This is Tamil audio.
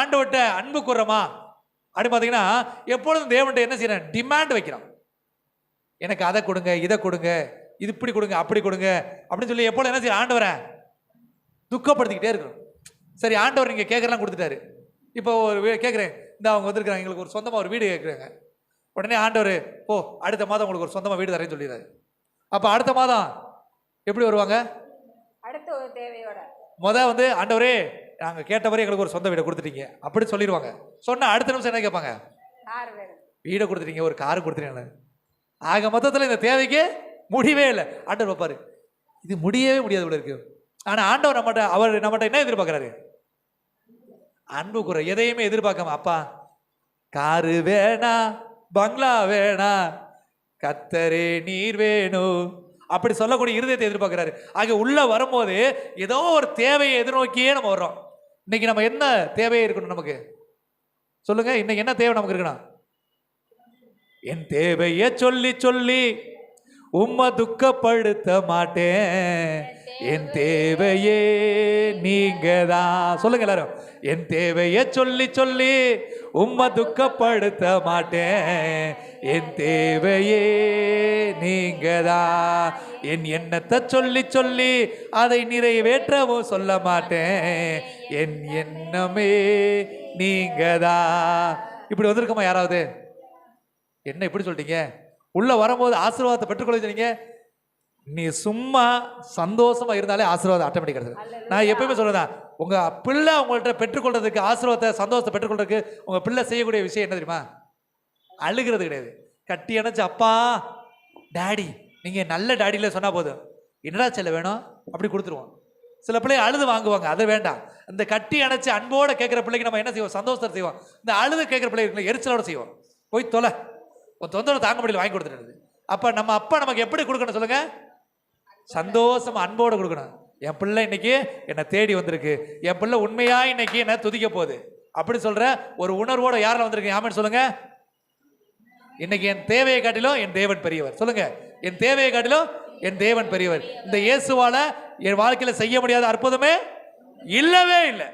ஆண்டவர்கிட்ட அன்பு கூறமா? அப்படி பார்த்தீங்கன்னா எப்பொழுதும் தேவன்கிட்ட என்ன செய்யறான்? டிமாண்ட் வைக்கிறான். எனக்கு அதை கொடுங்க இதை கொடுங்க இது இப்படி கொடுங்க அப்படி கொடுங்க அப்படின்னு சொல்லி எப்பொழுதும் என்ன செய்ய ஆண்டவரை துக்கப்படுத்திக்கிட்டே இருக்கிறோம் சரி ஆண்டவர் நீங்கள் கேட்கறலாம் கொடுத்துட்டாரு. இப்போ ஒரு கேட்குறேன் இந்த அவங்க வந்திருக்காங்க எங்களுக்கு ஒரு சொந்தமாக ஒரு வீடு கேட்குறாங்க உடனே ஆண்டவர் ஓ அடுத்த மாதம் உங்களுக்கு ஒரு சொந்தமாக வீடு தரேன்னு சொல்லிடுறாரு. அப்போ அடுத்த மாதம் எப்படி வருவாங்க? அடுத்த ஒரு தேவையோட. முத வந்து ஆண்டவரே நாங்கள் கேட்டவரே எங்களுக்கு ஒரு சொந்த வீடை கொடுத்துட்டீங்க. அப்படி சொல்லிடுவாங்க. சொன்ன அடுத்த நிமிஷம் என்ன கேட்பாங்க? வீடை கொடுத்துட்டீங்க ஒரு கார் கொடுத்துட்டீங்க ஆக மொத்தத்தில் இந்த தேவைக்கு முடிவே இல்லை. ஆண்டவர் பார்ப்பாரு இது முடியவே முடியாது போல இருக்கு. ஆனால் ஆண்டவர் நம்மகிட்ட அவர் நம்மகிட்ட என்ன எதிர்பார்க்குறாரு? அன்பு குறை எதையுமே எதிர்பார்க்காம அப்பா காரு வேணா பங்களா வேணா கத்தரே நீர் வேணும். அப்படி சொல்லக்கூடிய இருதயத்தை எதிர்பார்க்குறாரு. ஆக உள்ள வரும்போது ஏதோ ஒரு தேவையை எதிர்நோக்கியே நம்ம வர்றோம். இன்னைக்கு நம்ம என்ன தேவையே இருக்கணும் நமக்கு? சொல்லுங்க இன்னைக்கு என்ன தேவை நமக்கு இருக்கணும் என் தேவையை சொல்லி சொல்லி. உம்மை துக்கப்படுத்த மாட்டேன். என் தேவையே நீங்க தான் சொல்லுங்க எல்லாரும். என் தேவையை சொல்லி சொல்லி உம்மை துக்கப்படுத்த மாட்டேன். என் தேவையே நீங்க தான் என் எண்ணத்தை சொல்லி சொல்லி அதை நிறைவேற்றவும் சொல்ல மாட்டேன். என் எண்ணமே நீங்க தான் இப்படி வந்திருக்கோமா யாராவது? என்ன இப்படி சொல்லிட்டீங்க உள்ள வரும்போது ஆசீர்வாதத்தை பெற்றுக்கொள்ள சொன்னீங்க நீ சும்மா சந்தோஷமா இருந்தாலே ஆசீர்வாதம் ஆட்டோமேட்டிக் கிடைச்சது நான் எப்பயுமே சொல்றேன் உங்க பிள்ளை உங்கள்ட்ட பெற்றுக்கொள்றதுக்கு ஆசீர்வாதத்தை சந்தோஷத்தை பெற்றுக்கொள்றதுக்கு உங்க பிள்ளை செய்யக்கூடிய விஷயம் என்ன தெரியுமா? அழுகிறது கிடையாது. கட்டி அணைச்சு அப்பா டாடி நீங்க நல்ல டாடியில சொன்னா போதும். என்னடா செல்ல வேணும்? அப்படி கொடுத்துருவோம். சில பிள்ளை அழுது வாங்குவாங்க அது வேண்டாம். இந்த கட்டி அணைச்சு அன்போட கேட்குற பிள்ளைக்கு நம்ம என்ன செய்வோம்? சந்தோஷத்தை செய்வோம். இந்த அழுது கேட்குற பிள்ளைகளுக்கு எரிச்சலோட செய்வோம். போய் தொலை. உன் தொந்தரவு தாங்க முடியல வாங்கி கொடுத்துருது அப்போ நம்ம அப்பா நமக்கு எப்படி கொடுக்கணும் சொல்லுங்க? சந்தோஷமாக அன்போடு கொடுக்கணும். என் பிள்ளை இன்னைக்கு என்னை தேடி வந்திருக்கு. என் பிள்ளை உண்மையாக இன்னைக்கு என்ன துதிக்க போகுது. அப்படி சொல்கிற ஒரு உணர்வோடு யாரில் வந்திருக்கு? ஆமென்னு சொல்லுங்க. இன்னைக்கு என் தேவையை காட்டிலும் என் தேவன் பெரியவர். சொல்லுங்க. என் தேவையை காட்டிலும் என் தேவன் பெரியவர். இந்த இயேசுவால என் வாழ்க்கையில் செய்ய முடியாத அற்புதமே இல்லவே இல்லை.